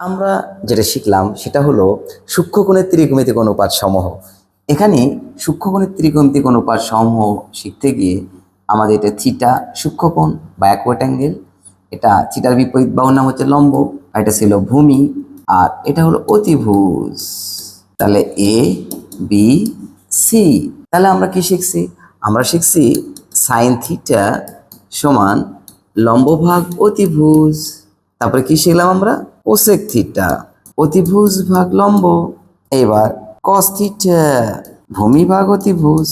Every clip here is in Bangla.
আমরা যেটা শিখলাম সেটা হলো সূক্ষ্মকোণের ত্রিকোণমিতিক অনুপাত সমূহ। এখানে সূক্ষ্মকোণের ত্রিকোণমিতিক অনুপাত সমূহ শিখতে গিয়ে আমাদের এটা থিটা সূক্ষ্মকোণ বা অ্যাকোয়াট অ্যাঙ্গেল এটা থিটার বিপরীত বাহুর নাম হচ্ছে লম্ব আর এটা ছিল ভূমি আর এটা হলো অতিভুজ। তাহলে এ বি সি তাহলে আমরা কি শিখছি? আমরা শিখছি সাইন থিটা সমান লম্বভাগ অতিভুজ। তারপরে কি শিখলাম আমরা? কোসেক থিটা অতিভুজ ভাগ লম্ব। এবার কস থিটা ভূমি ভাগ অতিভুজ।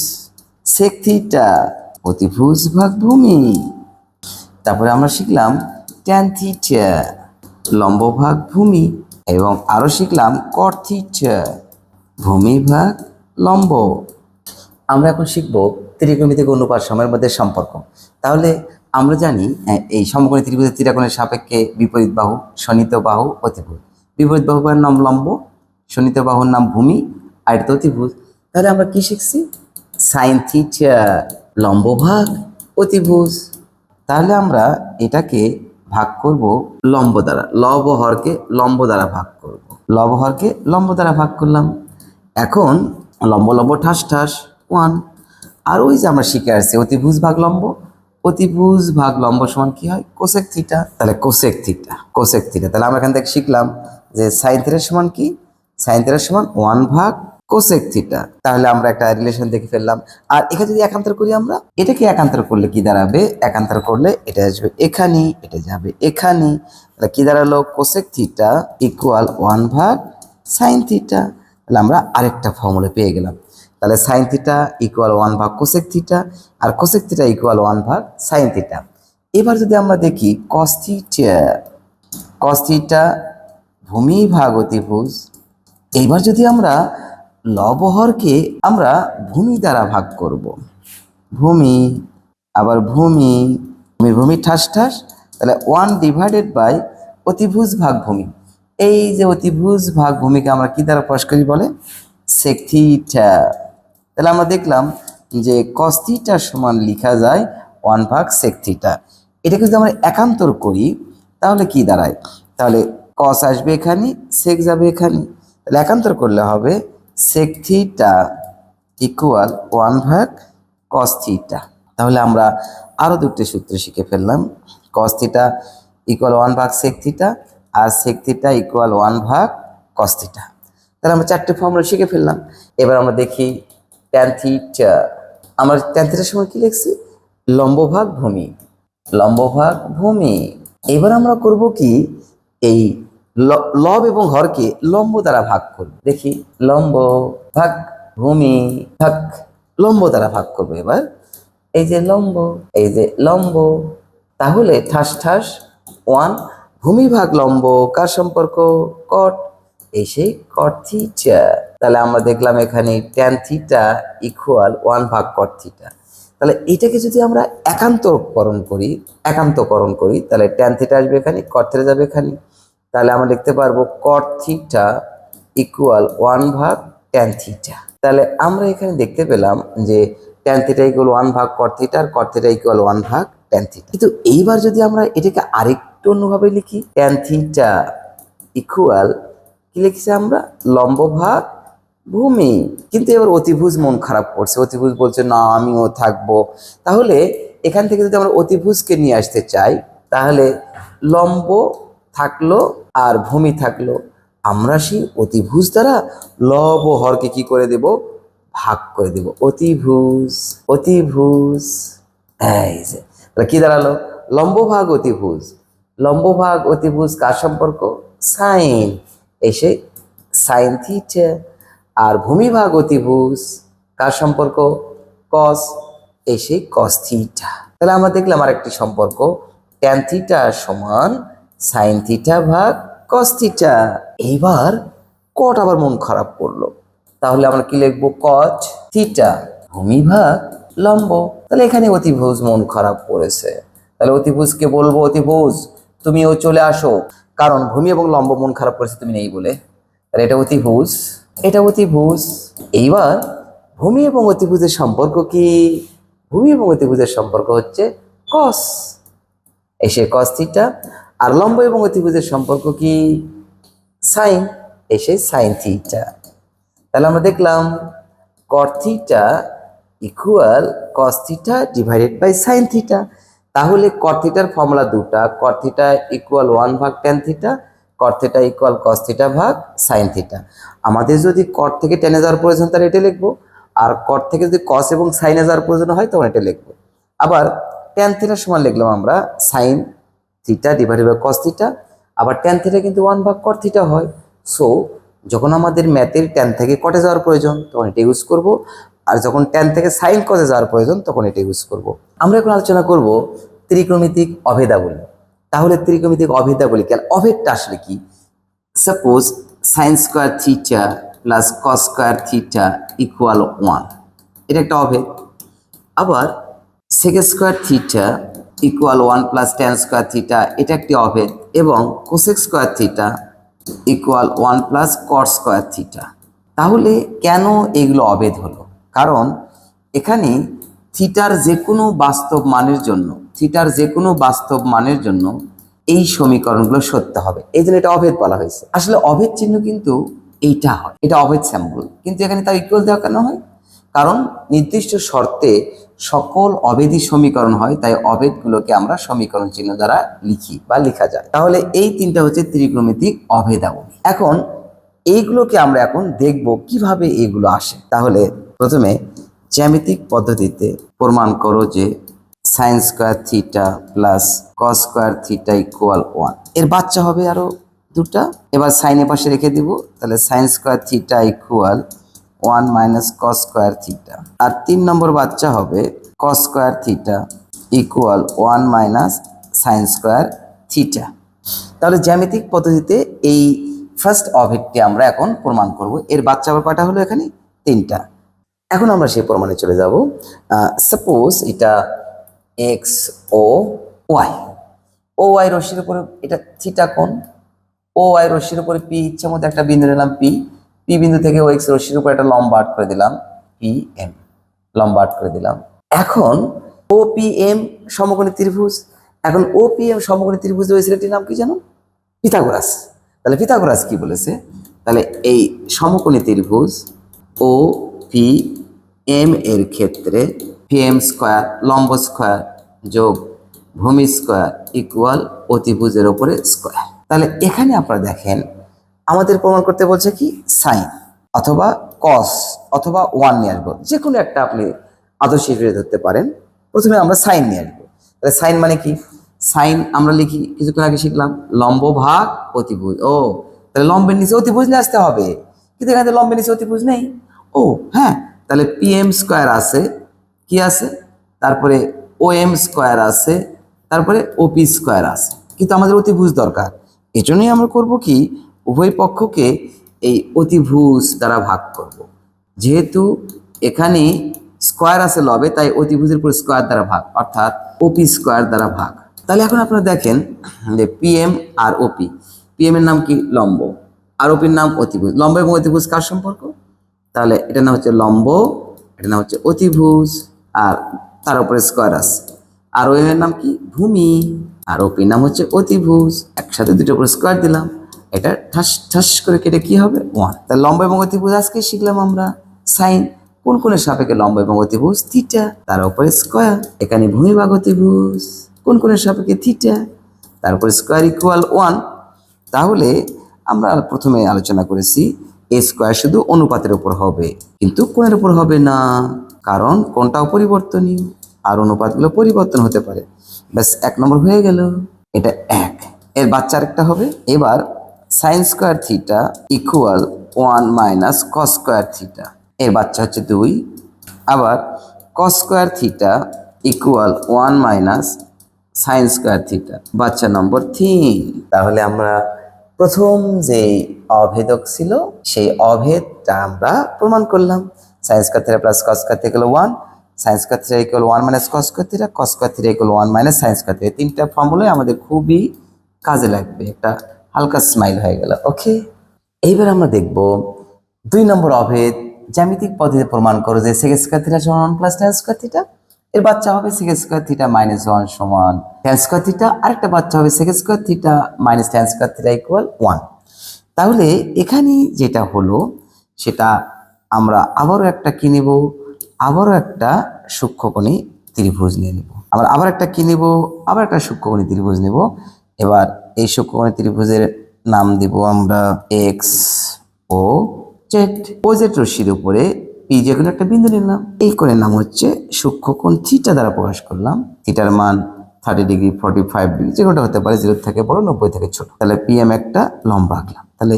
সেক থিটা অতিভুজ ভাগ ভূমি। তারপরে আমরা শিখলাম ট্যান থিটা লম্ব ভাগ ভূমি। এবং আরও শিখলাম কট থিটা ভূমি ভাগ লম্ব। আমরা এখন শিখব ত্রিকোণমিতিক অনুপাত সময়ের মধ্যে সম্পর্ক। তাহলে আমরা জানি এই সমকোণী ত্রিভুজের ত্রিকোণের সাপেক্ষে বিপরীত বাহু শনিত বাহু অতিভুজ। বিপরীত বাহুর নাম লম্ব শনিত বাহুর নাম ভূমি, আর এটা অতিভুজ তাহলে আমরা কি শিখছি? সাইন থিটা লম্ব ভাগ অতিভুজ। তাহলে আমরা এটাকে ভাগ করব লম্ব দ্বারা, লব হরকে লম্ব দ্বারা ভাগ করব। লব হরকে লম্ব দ্বারা ভাগ করলাম। এখন লম্ব লম্ব ঠাস ঠাস, ওয়ান। আর ওই যে আমরা শিখে আসছি অতিভুজ ভাগ লম্ব অতিভুজ ভাগ লম্ব সমান কি হয়? কোসেক থিটা তাহলে কোসেক থিটা কোসেক থিটা তাহলে আমরা এখান থেকে শিখলাম যে সাইন থিটার সমান কি? সাইন থিটার সমান ওয়ান ভাগ কোসেক থিটা তাহলে আমরা একটা রিলেশন দেখে ফেললাম। আর এখানে যদি একান্তর করি আমরা, এটাকে একান্তর করলে কি দাঁড়াবে? একান্তর করলে এটা আসবে এখানে, এটা যাবে এখানে। তাহলে কি দাঁড়াল? কোসেক থিটা ইকুয়াল ওয়ান ভাগ সাইন থিটা তাহলে আমরা আরেকটা ফর্মুলা পেয়ে গেলাম। তাহলে সাইন থিটা ইকুয়াল ওয়ান ভাগ কোসেক থিটা আর কোসেক থিটা ইকুয়াল ওয়ান ভাগ সাইন থিটা এবার যদি আমরা দেখি কস থিটা ভূমি ভাগ অতিভুজ, এইবার যদি আমরা লবহরকে আমরা ভূমি দ্বারা ভাগ করব। ভূমি, আবার ভূমি ভূমি ভূমি ঠাস ঠাস, তাহলে ওয়ান ডিভাইডেড বাই অতিভুজ ভাগ ভূমি। এই যে অতিভুজ ভাগ ভূমিকে আমরা কি দ্বারা প্রকাশ বলে? সেক তাহলে আমরা দেখলাম যে কস থিটা সমান লেখা যায় ওয়ান ভাগ সেক থিটা এটাকে যদি আমরা একান্তর করি, তাহলে কি দাঁড়ায়? তাহলে কস আসবে এখানে সেক যাবে এখানে। তাহলে একান্তর করলে হবে সেক থিটা ইকুয়াল ওয়ান ভাগ কস থিটা তাহলে আমরা আরও দুটি সূত্র শিখে ফেললাম। কস থিটা ইকুয়াল ওয়ান ভাগ সেক থিটা আর সেক থিটা ইকুয়াল ওয়ান ভাগ কস থিটা তাহলে আমরা চারটে ফর্মুলা শিখে ফেললাম। এবার আমরা দেখি ট্যান থিটা আমরা ট্যান থিটার সময় কি লিখছি? লম্বভাগ ভূমি। লম্বভাগ ভূমি। এবার আমরা করব কি? এই লব এবং হরকে লম্ব দ্বারা ভাগ করব। দেখি লম্ব ভাগ ভূমি, ভাগ লম্ব দ্বারা ভাগ করব এবার। এই যে লম্ব, এই যে লম্ব, তাহলে ঠাস ঠাস ওয়ান ভূমি ভাগ লম্ব, কার সম্পর্ক? কট এই সেই কট থিটা তাহলে আমরা দেখলাম এখানে ট্যান থিটা ইকুয়াল ওয়ান ভাগ কট থিটা তাহলে এটাকে যদি আমরা একান্তকরণ করি একান্তকরণ করি, তাহলে ট্যান থিটা আসবে এখানে কট যাবে এখানে। তাহলে আমরা লিখতে পারব কট থিটা ইকুয়াল ওয়ান ভাগ ট্যান থিটা তাহলে আমরা এখানে দেখতে পেলাম যে ট্যান থিটা ইকুয়াল ওয়ান ভাগ কট থিটা আর কট থিটা ইকুয়াল ওয়ান ভাগ ট্যান থিটা কিন্তু এইবার যদি আমরা এটাকে আরেকটু অন্যভাবে লিখি ট্যান থিটা ইকুয়াল কি লিখছি আমরা? লম্ব ভাগ ভূমি। কিন্তু এবার অতিভুজ মন খারাপ করছে। অতিভুজ বলছে, না, আমিও থাকব। তাহলে এখান থেকে যদি আমরা অতিভুজকে নিয়ে আসতে চাই, তাহলে লম্ব থাকল আর ভূমি থাকল। আমরা সেই অতিভুজ দ্বারা লব হরকে কি করে দেব? ভাগ করে দেব। অতিভুজ অতিভুজ। এই যে, তাহলে কি দাঁড়াল? লম্ব ভাগ, অতিভুজ। লম্ব ভাগ, অতিভুজ কার সম্পর্ক? সাইন। এসে সাইন থিটা। আর ভূমি অতিভুজ, কার সম্পর্ক? কস এসে কস থিটা তাহলে আমরা দেখলাম আর একটি সম্পর্ক ট্যান থিটা সমান সাইন থিটা ভাগ কস থিটা এইবার কট আবার মন খারাপ করল। তাহলে আমরা কি লিখব? কচ থিটা ভূমি ভাগ লম্ব। তাহলে এখানে অতিভুজ মন খারাপ করেছে। তাহলে অতিভুজকে বলব অতিভুজ, তুমিও চলে আসো। কারণ ভূমি এবং লম্ব মন খারাপ করেছে, তুমি নেই বলে। তাহলে এটা অতিভুজ। এটা অতিভুজ। এইবার ভূমি এবং অতিভুজের সম্পর্ক কি? ভূমি এবং অতিভুজের সম্পর্ক হচ্ছে কস এসে কস থিটা আর লম্ব এবং অতিভুজের সম্পর্ক কি? সাইন এসে সাইন থিটা তাহলে আমরা দেখলাম cot theta equal cos theta divided by sine theta তাহলে কট থিটার ফর্মুলা দুটা। কট থিটা ইকুয়াল ওয়ান ভাগ tan theta cot theta equal cos theta ভাগ সাইন থিটা আমাদের যদি কট থেকে টেনে যাওয়ার প্রয়োজন, তাহলে এটা লিখব। আর কট থেকে যদি কস এবং সাইনে যাওয়ার প্রয়োজন হয়, তখন এটা লিখব। আবার টেন থিটার সমান লিখলাম আমরা sine theta divided by cos theta আবার টেন থিটা কিন্তু ওয়ান ভাগ কট থিটা হয়। সো যখন আমাদের ম্যাথের টেন থেকে কটে যাওয়ার প্রয়োজন, তখন এটা ইউজ করব। আর যখন টেন থেকে সাইন কটে যাওয়ার প্রয়োজন, তখন এটা ইউজ করব। আমরা এখন আলোচনা করব ত্রিকোণমিতিক অভেদাবলী। তাহলে ত্রিকোণমিতিক অভেদাবলী কেন? অভেদটা আসলে কি? Suppose sine square theta plus cos square theta equal one এটা একটা অভেদ। আবার sec square theta equal one plus tan square theta এটা একটি অভেদ। এবং cosec square theta equal one plus cot square theta তাহলে কেন এগুলো অভেদ হলো? কারণ এখানে থিটার যে কোনো বাস্তব মানের জন্য থিটার যে কোনো বাস্তব মানের জন্য এই সমীকরণগুলো সত্য হবে। এই জন্য এটা অভেদ বলা হয়েছে। আসলে অভেদ চিহ্ন কিন্তু এইটা হয়, এটা অভেদ স্যাম্পল কিন্তু এখানে তার ইকুয়াল দেওয়া কেন হয়? কারণ নির্দিষ্ট শর্তে সকল অভেদী সমীকরণ হয়, তাই অভেদগুলোকে আমরা সমীকরণ চিহ্ন দ্বারা লিখি বা লেখা যায়। তাহলে এই তিনটা হচ্ছে ত্রিকোণমিতিক অভেদাবলী। এখন এইগুলোকে আমরা এখন দেখব কীভাবে এগুলো আসে। তাহলে প্রথমে জ্যামিতিক পদ্ধতিতে প্রমাণ করো যে sine square theta plus cos square theta equal ওয়ানের বাচ্চা হবে আরও দুটা। এবার সাইনের পাশে রেখে দিব। তাহলে sine square theta equal one minus cos square theta আর তিন নম্বর বাচ্চা হবে cos square theta equal one minus sine square theta তাহলে জ্যামিতিক পদ্ধতিতে এই ফার্স্ট অভেদটি আমরা এখন প্রমাণ করব। এর বাচ্চা আবার কয়টা হলো এখানে? তিনটা। এখন আমরা সেই প্রমাণে চলে যাব। সাপোজ এটা X O Y O Y রশ্মির উপরে, এটা থিটা কোণ। ও ওয়াই রশ্মির উপরে পি ইচ্ছা মধ্যে একটা বিন্দু নিলাম পি পি বিন্দু থেকে ও এক্স রশ্মির উপর একটা লম্বা আট করে দিলাম পি এম লম্বা আট করে দিলাম। এখন ও পি এম সমকোণী ত্রিভুজ। এখন ও পি এম সমকোণী ত্রিভুজ ওই নাম কি জানো? পিথাগোরাস। তাহলে পিথাগোরাস কি বলেছে? তাহলে এই সমকোণী ত্রিভুজ ও পি এম এর ক্ষেত্রে পি এম স্কোয়ার লম্ব স্কোয়ার যোগ ভূমি স্কোয়ার ইকুয়াল অতিভুজের ওপরে স্কোয়ার তাহলে এখানে আপনারা দেখেন, আমাদের প্রমাণ করতে বলছে কি? সাইন অথবা কস অথবা ওয়ান নিয়ে আসব। যে কোনো একটা আপনি আদর্শ হিসেবে ধরতে পারেন। প্রথমে আমরা সাইন নিয়ে আসব। তাহলে সাইন মানে কি? সাইন আমরা লিখি, কিছুক্ষণ আগে শিখলাম, লম্ব ভাগ অতিভুজ। ও, তাহলে লম্বের নিচে অতিভুজ নিয়ে আসতে হবে। কিন্তু এখানে লম্বের নিচে অতিভুজ নেই। ও হ্যাঁ তাহলে পি এম স্কোয়ার আছে কি আছে? তারপরে ও এম স্কোয়ার আছে, তারপরে ওপি স্কোয়ার আছে। কিন্তু আমাদের অতিভুজ দরকার। এজন্যই আমরা করব কি? উভয় পক্ষকে এই অতিভুজ দ্বারা ভাগ করব। যেহেতু এখানে স্কোয়ার আছে লবে, তাই অতিভুজের উপর স্কোয়ার দ্বারা ভাগ, অর্থাৎ ওপি স্কোয়ার দ্বারা ভাগ। তাহলে এখন আপনারা দেখেন যে পিএম আর ওপি পিএম এর নাম কি? লম্ব। আর ওপির নাম অতিভুজ। লম্ব এবং অতিভুজ কার সম্পর্ক? তাহলে এটা নাম হচ্ছে লম্ব এটা নাম হচ্ছে অতিভুজ। আর তার উপরে স্কোয়ার আছে। আর ও এর নাম কি? ভূমি। আর ওপির নাম হচ্ছে অতিভুজ। একসাথে দুটো উপরে স্কোয়ার দিলাম। এটা ঠাস ঠাস করে কেটে কি হবে? ওয়ান তাহলে লম্ব এবং অতিভুজ আজকে শিখলাম আমরা। সাইন কোন কোন সাপেক্ষে লম্ব এবং অতিভুজ? থিটা তার উপরে স্কোয়ার এখানে ভূমি ভাগ অতিভুজ। কোন কোন সাপেক্ষে থিটা তার তারপরে স্কোয়ার ইকুয়াল ওয়ান তাহলে আমরা প্রথমে আলোচনা করেছি এ স্কোয়ার শুধু অনুপাতের উপর হবে। কিন্তু কোণের উপর হবে না, কারণ কোনটাও পরিবর্তনীয় আর অনুপাতগুলো পরিবর্তন হতে পারে। ব্যাস, এক নম্বর হয়ে গেল। এটা এক। এর বাচ্চা আরেকটা হবে। এবার sine square theta equal one minus cos square theta এর বাচ্চা হচ্ছে দুই। আবার cos square theta equal one minus sine square theta বাচ্চা নম্বর তিন। তাহলে আমরা প্রথম যে অভেদক ছিল, সেই অভেদটা আমরা প্রমাণ করলাম। Sine square theta plus cos square theta one sine square theta equal one minus cos theta cos theta equal one minus sine square theta তিনটা ফর্মুলাই আমাদের খুবই কাজে লাগবে। একটা হালকা স্মাইল হয়ে গেল। ওকে এইবার আমরা দেখব দুই নম্বর অভেদ, জ্যামিতিক পদ্ধতিতে প্রমাণ করো যে সেক স্কোয়ার থিটা সমান প্লাস স্কোয়ার থিটা এর বাচ্চা হবে sec square theta minus one সমান টেন স্কোয়ার থিটা আরেকটা বাচ্চা হবে sec square theta minus tan square theta equal one তাহলে এখানে যেটা হলো, সেটা আমরা আবারও একটা কি নেব? আবারও একটা সূক্ষ্মকোণী ত্রিভুজ নিয়ে নেব। আবার আবার একটা কি নেব? আবার একটা সূক্ষ্মকোণী ত্রিভুজ নেব। এবার এই সূক্ষ্মকোণী ত্রিভুজের নাম দিব আমরা X O Z O Z রশ্মির উপরে পি যে কোনো একটা বিন্দু নিলাম। এই কোণের নাম হচ্ছে সূক্ষ্মকোণ থিটা দ্বারা প্রকাশ করলাম। থিটার মান thirty degree forty five degree যে কোনোটা হতে পারে জিরো থেকে বড়, নব্বই থেকে ছোট। তাহলে পিএম একটা লম্বা আঁকলাম। তাহলে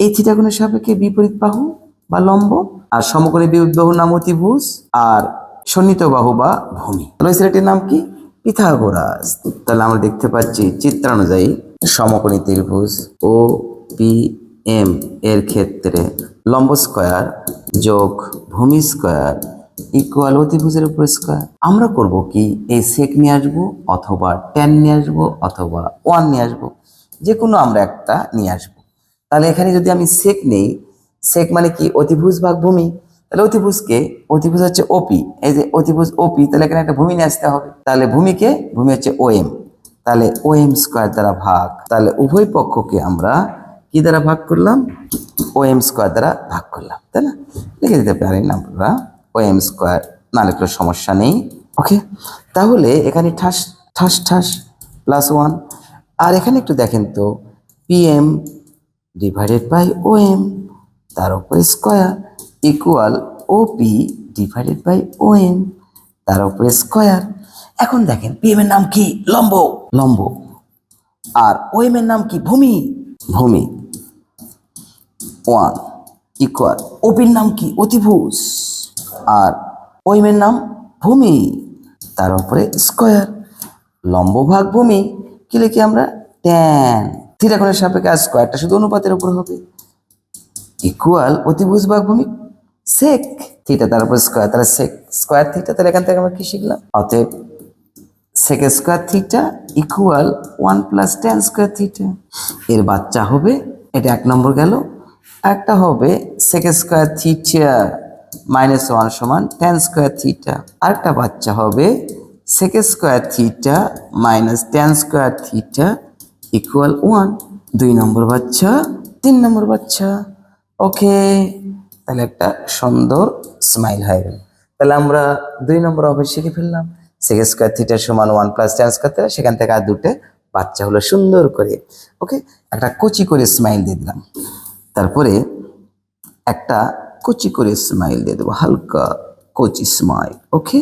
এই থিটা কোণের সাপেক্ষে বিপরীত বাহু বা লম্ব আর সমকোণী বিপরীত বাহুর নাম অতিভুজ আর সন্নিহিত বাহু বা ভূমি। তাহলে ছেলেটির নাম কি? পিথাগোরাস তাহলে আমরা দেখতে পাচ্ছি চিত্রানুযায়ী সমকোণী ত্রিভুজ ও পি এম এর ক্ষেত্রে লম্ব স্কয়ার যোগ ভূমি স্কয়ার ইকুয়াল অতিভুজের উপর স্কয়ার। আমরা করব কি? এই সেক নিয়ে আসব অথবা টেন নিয়ে আসব অথবা ওয়ান নিয়ে আসব। যে কোনো আমরা একটা নিয়ে আসব। তাহলে এখানে যদি আমি সেক নেই সেক মানে কি? অতিভুজ ভাগ ভূমি। তাহলে অতিভুজকে, অতিভুজ হচ্ছে ওপি এই যে অতিভুজ ওপি তাহলে এখানে একটা ভূমি নিয়ে আসতে হবে। তাহলে ভূমিকে, ভূমি হচ্ছে ওএম তাহলে ওএম স্কোয়ার দ্বারা ভাগ। তাহলে উভয় পক্ষকে আমরা কি দ্বারা ভাগ করলাম? ওএম স্কোয়ার দ্বারা ভাগ করলাম, তাই না? লিখে দিতে পারি না আমরা। ওএম স্কোয়ার না লিখলে সমস্যা নেই, ওকে? তাহলে এখানে ঠাস ঠাস ঠাস প্লাস ওয়ান আর এখানে একটু দেখেন তো PM divided by O M তার উপরে square equal OP divided by O M তার উপরে স্কোয়ার। এখন দেখেন পিএম এর নাম কি? লম্ব। লম্ব। আর ও এম এর নাম কি? ভূমি। ভূমি। One, equal. ওপির নাম কি? অতিভুজ। আর ওইমের নাম ভূমি। তার উপরে স্কোয়ার। লম্ব ভাগ ভূমি, কি লিখি আমরা? ট্যান থিটা কোণের সাপেক্ষে আর স্কোয়ারটা শুধু অনুপাতের উপর হবে। ইকুয়াল অতিভুজ ভাগ ভূমি সেক থিটা তারপর স্কোয়ার। তাহলে সেক স্কোয়ার থিটা তাহলে এখান থেকে আমরা কি শিখলাম? অতএব sec square theta equal one plus tan square theta এর বাচ্চা হবে, এটা এক নম্বর গেল একটা হবে sec square theta minus one সমান টেন স্কোয়ার থিটা আরেকটা বাচ্চা হবে sec square theta minus tan square theta equal one দুই নম্বর বাচ্চা, তিন নম্বর বাচ্চা। ওকে তাহলে একটা সুন্দর স্মাইল হয়ে গেল। তাহলে আমরা দুই নম্বর অফিস শিখে ফেললাম। সেক স্কোয়ার থিটা সমান one plus tan square theta সেখান থেকে আর দুটো বাচ্চা হলো সুন্দর করে। ওকে একটা কচি করে স্মাইল দিয়ে দিলাম। তারপরে একটা কচি করে স্মাইল দিয়ে দেবো হালকা কচি স্মাইল ওকে